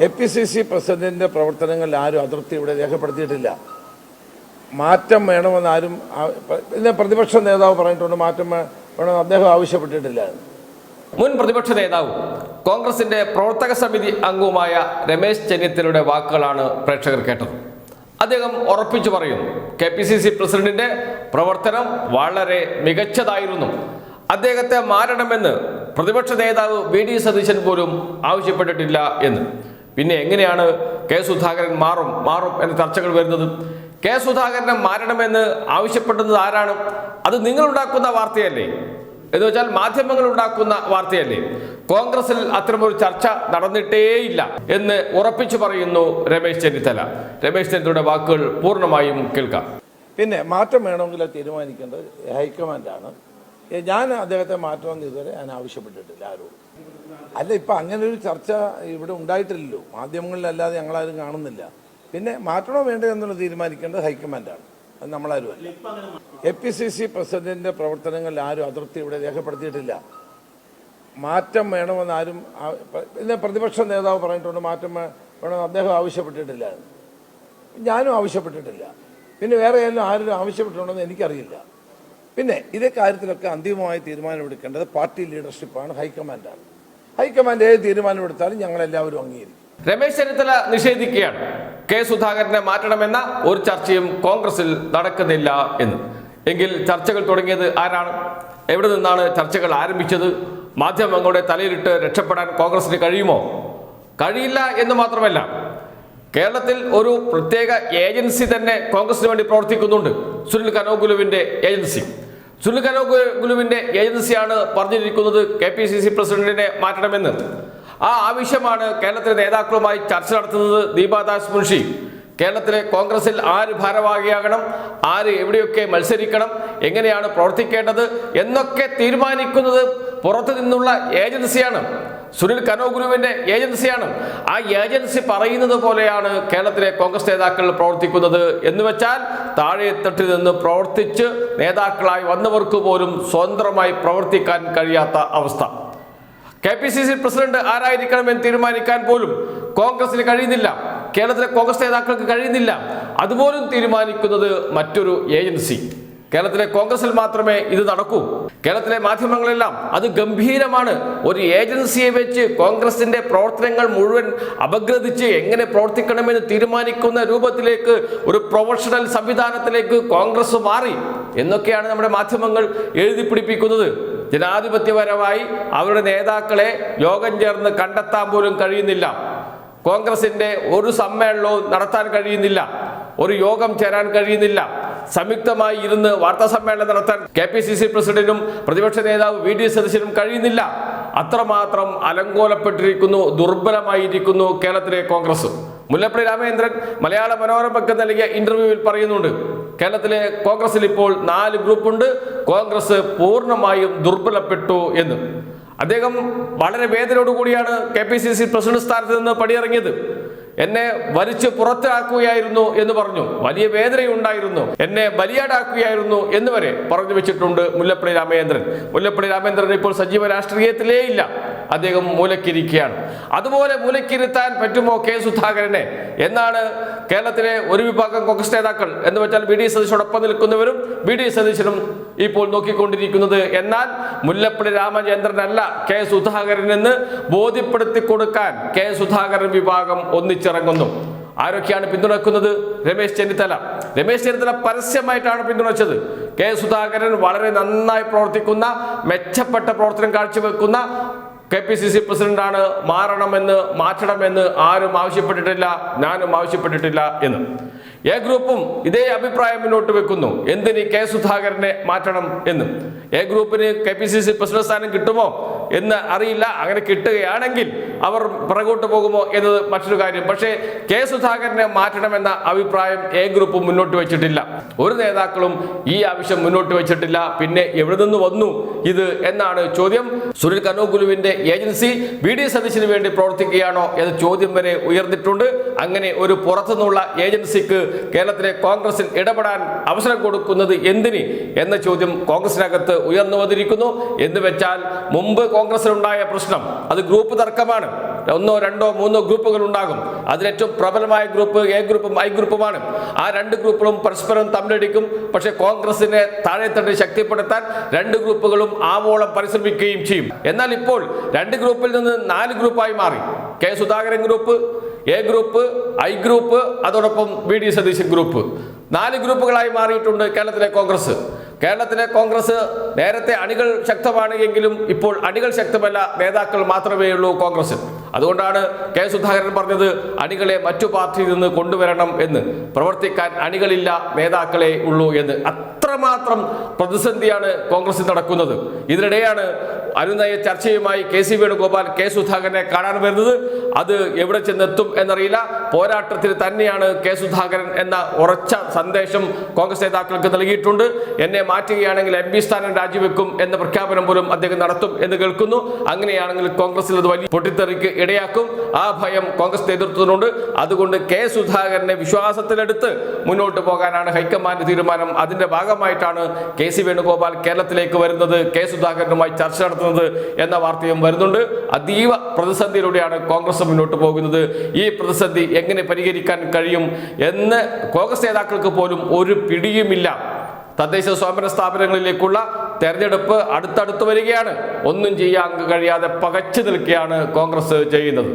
A P C C പ്രസിഡന്റിന്റെ പ്രവർത്തനങ്ങളിൽ ആരും അതൃപ്തി ഇവിടെ രേഖപ്പെടുത്തിയിട്ടില്ല. മാറ്റം വേണമെന്ന് ആരും പിന്നെ പ്രതിപക്ഷ നേതാവ് പറഞ്ഞിട്ടുണ്ട് മാറ്റം വേണമെന്ന് അദ്ദേഹം ആവശ്യപ്പെട്ടിട്ടില്ല. മുൻ പ്രതിപക്ഷ നേതാവും കോൺഗ്രസിന്റെ പ്രവർത്തക സമിതി അംഗവുമായ രമേശ് ചെന്നിത്തലയുടെ വാക്കുകളാണ് പ്രേക്ഷകർ കേട്ടത്. അദ്ദേഹം ഉറപ്പിച്ചു പറയുന്നു കെ പി സി സി പ്രസിഡന്റിന്റെ പ്രവർത്തനം വളരെ മികച്ചതായിരുന്നു. അദ്ദേഹത്തെ മാറണമെന്ന് പ്രതിപക്ഷ നേതാവ് വി ഡി സതീശൻ പോലും ആവശ്യപ്പെട്ടിട്ടില്ല എന്ന്. പിന്നെ എങ്ങനെയാണ് കെ സുധാകരൻ മാറും മാറും എന്ന ചർച്ചകൾ വരുന്നത്? കെ സുധാകരനെ മാറണമെന്ന് ആവശ്യപ്പെടുന്നത് ആരാണ്? അത് നിങ്ങളുണ്ടാക്കുന്ന വാർത്തയല്ലേ? എന്ന് വെച്ചാൽ മാധ്യമങ്ങൾ ഉണ്ടാക്കുന്ന വാർത്തയല്ലേ? കോൺഗ്രസിൽ അത്തരമൊരു ചർച്ച നടന്നിട്ടേയില്ല എന്ന് ഉറപ്പിച്ചു പറയുന്നു രമേശ് ചെന്നിത്തല. രമേശ് ചെന്നിത്തലയുടെ വാക്കുകൾ പൂർണമായും കേൾക്കാം. പിന്നെ മാറ്റം വേണമെങ്കിൽ തീരുമാനിക്കേണ്ടത് ഹൈക്കമാൻഡാണ്. ഞാൻ അദ്ദേഹത്തെ മാറ്റണമെന്ന് ഇതുവരെ ഞാൻ ആവശ്യപ്പെട്ടിട്ടില്ല ആരോടും. അല്ല ഇപ്പം അങ്ങനെ ഒരു ചർച്ച ഇവിടെ ഉണ്ടായിട്ടില്ലല്ലോ. മാധ്യമങ്ങളിലല്ലാതെ ഞങ്ങളാരും കാണുന്നില്ല. പിന്നെ മാറ്റണോ വേണ്ടോ എന്നുള്ള തീരുമാനിക്കേണ്ടത് ഹൈക്കമാൻഡാണ്. അത് നമ്മളാരും അല്ല. എ പി സി സി പ്രസിഡന്റിന്റെ പ്രവർത്തനങ്ങളിൽ ആരും അതൃപ്തി ഇവിടെ രേഖപ്പെടുത്തിയിട്ടില്ല. മാറ്റം വേണമെന്ന് ആരും പിന്നെ പ്രതിപക്ഷ നേതാവ് പറഞ്ഞിട്ടുണ്ട് മാറ്റം വേണമെന്ന് അദ്ദേഹം ആവശ്യപ്പെട്ടിട്ടില്ല. ഞാനും ആവശ്യപ്പെട്ടിട്ടില്ല. പിന്നെ വേറെ ആരും ആരും ആവശ്യപ്പെട്ടിട്ടുണ്ടെന്ന് എനിക്കറിയില്ല. പിന്നെ ഇതേ കാര്യത്തിലൊക്കെ അന്തിമമായി തീരുമാനമെടുക്കേണ്ടത് പാർട്ടി ലീഡർഷിപ്പാണ് ഹൈക്കമാൻഡാണ് ഹൈക്കമാൻഡ് ഏത് തീരുമാനമെടുത്താലും ഞങ്ങളെല്ലാവരും അംഗീകരിക്കും. രമേശ് ചെന്നിത്തല നിഷേധിക്കുകയാണ്. കെ സുധാകരനെ മാറ്റണമെന്ന ഒരു ചർച്ചയും കോൺഗ്രസിൽ നടക്കുന്നില്ല എന്ന്. എങ്കിൽ ചർച്ചകൾ തുടങ്ങിയത് ആരാണ്? എവിടെ നിന്നാണ് ചർച്ചകൾ ആരംഭിച്ചത്? മാധ്യമങ്ങളുടെ തലയിലിട്ട് രക്ഷപ്പെടാൻ കോൺഗ്രസിന് കഴിയുമോ? കഴിയില്ല എന്ന് മാത്രമല്ല കേരളത്തിൽ ഒരു പ്രത്യേക ഏജൻസി തന്നെ കോൺഗ്രസിന് വേണ്ടി പ്രവർത്തിക്കുന്നുണ്ട്. സുനിൽ കനോകുലുവിന്റെ ഏജൻസി. സുനിൽ കനോഗുലുവിന്റെ ഏജൻസിയാണ് പറഞ്ഞിരിക്കുന്നത് കെ പി സി സി പ്രസിഡന്റിനെ മാറ്റണമെന്ന്. ആ ആവശ്യമാണ് കേരളത്തിലെ നേതാക്കളുമായി ചർച്ച നടത്തുന്നത് ദീപാദാസ് മുൻഷി. കേരളത്തിലെ കോൺഗ്രസിൽ ആര് ഭാരവാഹിയാകണം ആര് എവിടെയൊക്കെ മത്സരിക്കണം എങ്ങനെയാണ് പ്രവർത്തിക്കേണ്ടത് എന്നൊക്കെ തീരുമാനിക്കുന്നത് പുറത്തു നിന്നുള്ള ഏജൻസിയാണ്. സുനിൽ കനോഗുരുവിന്റെ ഏജൻസിയാണ്. ആ ഏജൻസി പറയുന്നത് പോലെയാണ് കേരളത്തിലെ കോൺഗ്രസ് നേതാക്കൾ പ്രവർത്തിക്കുന്നത്. എന്ന് വെച്ചാൽ താഴെത്തട്ടിൽ നിന്ന് പ്രവർത്തിച്ച് നേതാക്കളായി വന്നവർക്ക് പോലും സ്വതന്ത്രമായി പ്രവർത്തിക്കാൻ കഴിയാത്ത അവസ്ഥ. K P C C president ആരായിരിക്കണമെന്ന് തീരുമാനിക്കാൻ പോലും കോൺഗ്രസിന് കഴിയുന്നില്ല. കേരളത്തിലെ കോൺഗ്രസ് നേതാക്കൾക്ക് കഴിയുന്നില്ല. അതുപോലും തീരുമാനിക്കുന്നത് മറ്റൊരു ഏജൻസി. കേരളത്തിലെ കോൺഗ്രസിൽ മാത്രമേ ഇത് നടക്കൂ. കേരളത്തിലെ മാധ്യമങ്ങളെല്ലാം അത് ഗംഭീരമാണ്. ഒരു ഏജൻസിയെ വെച്ച് കോൺഗ്രസിന്റെ പ്രവർത്തനങ്ങൾ മുഴുവൻ അപഗ്രഥിച്ച് എങ്ങനെ പ്രവർത്തിക്കണമെന്ന് തീരുമാനിക്കുന്ന രൂപത്തിലേക്ക് ഒരു പ്രൊഫഷണൽ സംവിധാനത്തിലേക്ക് കോൺഗ്രസ് മാറി എന്നൊക്കെയാണ് നമ്മുടെ മാധ്യമങ്ങൾ എഴുതി പിടിപ്പിക്കുന്നത്. ജനാധിപത്യപരമായി അവരുടെ നേതാക്കളെ യോഗം ചേർന്ന് കണ്ടെത്താൻ പോലും കഴിയുന്നില്ല. കോൺഗ്രസിന്റെ ഒരു സമ്മേളനവും നടത്താൻ കഴിയുന്നില്ല. ഒരു യോഗം ചേരാൻ കഴിയുന്നില്ല. സംയുക്തമായി ഇരുന്ന് വാർത്താ സമ്മേളനം നടത്താൻ കെ പി സി സി പ്രസിഡന്റും പ്രതിപക്ഷ നേതാവ് വി ഡി സതീശനും കഴിയുന്നില്ല. അത്രമാത്രം അലങ്കോലപ്പെട്ടിരിക്കുന്നു ദുർബലമായിരിക്കുന്നു കേരളത്തിലെ കോൺഗ്രസ്. മുല്ലപ്പള്ളി രാമചന്ദ്രൻ മലയാള മനോരമയ്ക്ക് നൽകിയ ഇന്റർവ്യൂവിൽ പറയുന്നുണ്ട് കേരളത്തിലെ കോൺഗ്രസിൽ ഇപ്പോൾ നാല് ഗ്രൂപ്പുണ്ട് കോൺഗ്രസ് പൂർണമായും ദുർബലപ്പെട്ടു എന്ന്. അദ്ദേഹം വളരെ വേദനയോടുകൂടിയാണ് K P C C president സ്ഥാനത്ത് നിന്ന് പടിയിറങ്ങിയത്. എന്നെ വലിച്ചു പുറത്താക്കുകയായിരുന്നു എന്ന് പറഞ്ഞു. വലിയ വേദനയുണ്ടായിരുന്നു. എന്നെ ബലിയാടാക്കുകയായിരുന്നു എന്ന് വരെ പറഞ്ഞു വെച്ചിട്ടുണ്ട് മുല്ലപ്പള്ളി രാമചന്ദ്രൻ. മുല്ലപ്പള്ളി രാമചന്ദ്രൻ ഇപ്പോൾ സജീവ രാഷ്ട്രീയത്തിലേ ഇല്ല. അദ്ദേഹം മൂലക്കിരിക്കുകയാണ്. അതുപോലെ മൂലക്കിരുത്താൻ പറ്റുമോ കെ സുധാകരനെ? എന്നാണ് കേരളത്തിലെ ഒരു വിഭാഗം കോൺഗ്രസ് നേതാക്കൾ എന്ന് വെച്ചാൽ ബി ഡി സതീശോടൊപ്പം നിൽക്കുന്നവരും ബി ഡി സതീശനും ഇപ്പോൾ നോക്കിക്കൊണ്ടിരിക്കുന്നത്. എന്നാൽ മുല്ലപ്പള്ളി രാമചന്ദ്രനല്ല കെ സുധാകരൻ എന്ന് ബോധ്യപ്പെടുത്തി കൊടുക്കാൻ കെ സുധാകരൻ വിഭാഗം ഒന്നിച്ചിറങ്ങുന്നു. ആരൊക്കെയാണ് പിന്തുണക്കുന്നത്? രമേശ് ചെന്നിത്തല. രമേശ് ചെന്നിത്തല പരസ്യമായിട്ടാണ് പിന്തുണച്ചത്. കെ സുധാകരൻ വളരെ നന്നായി പ്രവർത്തിക്കുന്ന മെച്ചപ്പെട്ട പ്രവർത്തനം കാഴ്ചവെക്കുന്ന കെ പി സി സി പ്രസിഡന്റാണ് മാറണമെന്ന് മാറ്റണമെന്ന് ആരും ആവശ്യപ്പെട്ടിട്ടില്ല ഞാനും ആവശ്യപ്പെട്ടിട്ടില്ല എന്ന്. എ ഗ്രൂപ്പും ഇതേ അഭിപ്രായം മുന്നോട്ട് വെക്കുന്നു. എന്തിന് കെ സുധാകരനെ മാറ്റണം എന്ന്? എ ഗ്രൂപ്പിന് K P C C president സ്ഥാനം കിട്ടുമോ? എന്ന് അറിയില്ല. അങ്ങനെ കിട്ടുകയാണെങ്കിൽ അവർ പിറകോട്ട് പോകുമോ എന്നത് മറ്റൊരു കാര്യം. പക്ഷേ കെ സുധാകരനെ മാറ്റണമെന്ന അഭിപ്രായം എ ഗ്രൂപ്പ് മുന്നോട്ട് വെച്ചിട്ടില്ല. ഒരു നേതാക്കളും ഈ ആവശ്യം മുന്നോട്ട് വെച്ചിട്ടില്ല. പിന്നെ എവിടെ നിന്ന് വന്നു ഇത് എന്നാണ് ചോദ്യം. സുനിൽ കനോകുലുവിന്റെ ഏജൻസി ബി ഡി സതീശിന് വേണ്ടി പ്രവർത്തിക്കുകയാണോ എന്ന ചോദ്യം വരെ ഉയർന്നിട്ടുണ്ട്. അങ്ങനെ ഒരു പുറത്തുനിന്നുള്ള ഏജൻസിക്ക് കേരളത്തിലെ കോൺഗ്രസിൽ ഇടപെടാൻ അവസരം കൊടുക്കുന്നത് എന്തിന് എന്ന ചോദ്യം കോൺഗ്രസിനകത്ത് ഉയർന്നു വന്നിരിക്കുന്നു. എന്ന് വെച്ചാൽ മുമ്പ് കോൺഗ്രസിലുണ്ടായ പ്രശ്നം. അത് ഗ്രൂപ്പ് തർക്കമാണ്. ഒന്നോ രണ്ടോ മൂന്നോ ഗ്രൂപ്പുകൾ ഉണ്ടാകും. അതിലേറ്റവും പ്രബലമായ ഗ്രൂപ്പ് എ ഗ്രൂപ്പും ഐ ഗ്രൂപ്പുമാണ്. ആ രണ്ട് ഗ്രൂപ്പുകളും പരസ്പരം തമ്മിലടിക്കും. പക്ഷേ കോൺഗ്രസിനെ താഴെത്തട്ട് ശക്തിപ്പെടുത്താൻ രണ്ട് ഗ്രൂപ്പുകളും ആവോളം പരിശ്രമിക്കുകയും ചെയ്യും. എന്നാൽ ഇപ്പോൾ രണ്ട് ഗ്രൂപ്പിൽ നിന്ന് നാല് ഗ്രൂപ്പായി മാറി. K Sudhakaran group A group I group അതോടൊപ്പം വി ഡി സതീശൻ ഗ്രൂപ്പ്. നാല് ഗ്രൂപ്പുകളായി മാറിയിട്ടുണ്ട് കേരളത്തിലെ കോൺഗ്രസ്. കേരളത്തിലെ കോൺഗ്രസ് നേരത്തെ അണികൾ ശക്തമാണ് എങ്കിലും ഇപ്പോൾ അണികൾ ശക്തമല്ല നേതാക്കൾ മാത്രമേ ഉള്ളൂ കോൺഗ്രസിൽ. അതുകൊണ്ടാണ് കെ സുധാകരൻ പറഞ്ഞത് അണികളെ മറ്റു പാർട്ടിയിൽ നിന്ന് കൊണ്ടുവരണം എന്ന്. പ്രവർത്തിക്കാൻ അണികളില്ല നേതാക്കളെ ഉള്ളൂ എന്ന്. അത്രമാത്രം പ്രതിസന്ധിയാണ് കോൺഗ്രസിൽ നടക്കുന്നത്. ഇതിനിടെയാണ് അനുനയ ചർച്ചയുമായി കെ സി വേണുഗോപാൽ കെ സുധാകരനെ കാണാൻ വരുന്നത് അത് എവിടെ ചെന്നെത്തും എന്നറിയില്ല. പോരാട്ടത്തിൽ തന്നെയാണ് കെ സുധാകരൻ എന്ന ഉറച്ച സന്ദേശം കോൺഗ്രസ് നേതാക്കൾക്ക് നൽകിയിട്ടുണ്ട്. എന്നെ മാറ്റുകയാണെങ്കിൽ എം പി സ്ഥാനം രാജിവെക്കും എന്ന പ്രഖ്യാപനം പോലും അദ്ദേഹം നടത്തും എന്ന് കേൾക്കുന്നു. അങ്ങനെയാണെങ്കിൽ കോൺഗ്രസിൽ അത് വലിയ പൊട്ടിത്തെറിക്ക് ഇടയാക്കും. ആ ഭയം കോൺഗ്രസ് നേതൃത്വത്തിനുണ്ട്. അതുകൊണ്ട് കെ സുധാകരനെ വിശ്വാസത്തിലെടുത്ത് മുന്നോട്ട് പോകാനാണ് ഹൈക്കമാൻഡ് തീരുമാനം. അതിന്റെ ഭാഗമായിട്ടാണ് കെ സി വേണുഗോപാൽ കേരളത്തിലേക്ക് വരുന്നത്. കെ സുധാകരനുമായി ചർച്ച നടത്തുന്നത് എന്ന വാർത്തയും വരുന്നുണ്ട്. അതീവ പ്രതിസന്ധിയിലൂടെയാണ് കോൺഗ്രസ് മുന്നോട്ട് പോകുന്നത്. ഈ പ്രതിസന്ധി എങ്ങനെ പരിഹരിക്കാൻ കഴിയും എന്ന് കോൺഗ്രസ് നേതാക്കൾക്ക് പോലും ഒരു പിടിയുമില്ല. തദ്ദേശ സ്വയംഭരണ സ്ഥാപനങ്ങളിലേക്കുള്ള തെരഞ്ഞെടുപ്പ് അടുത്തടുത്ത് വരികയാണ്. ഒന്നും ചെയ്യാൻ കഴിയാതെ പകച്ചു നിൽക്കുകയാണ് കോൺഗ്രസ് ചെയ്യുന്നത്.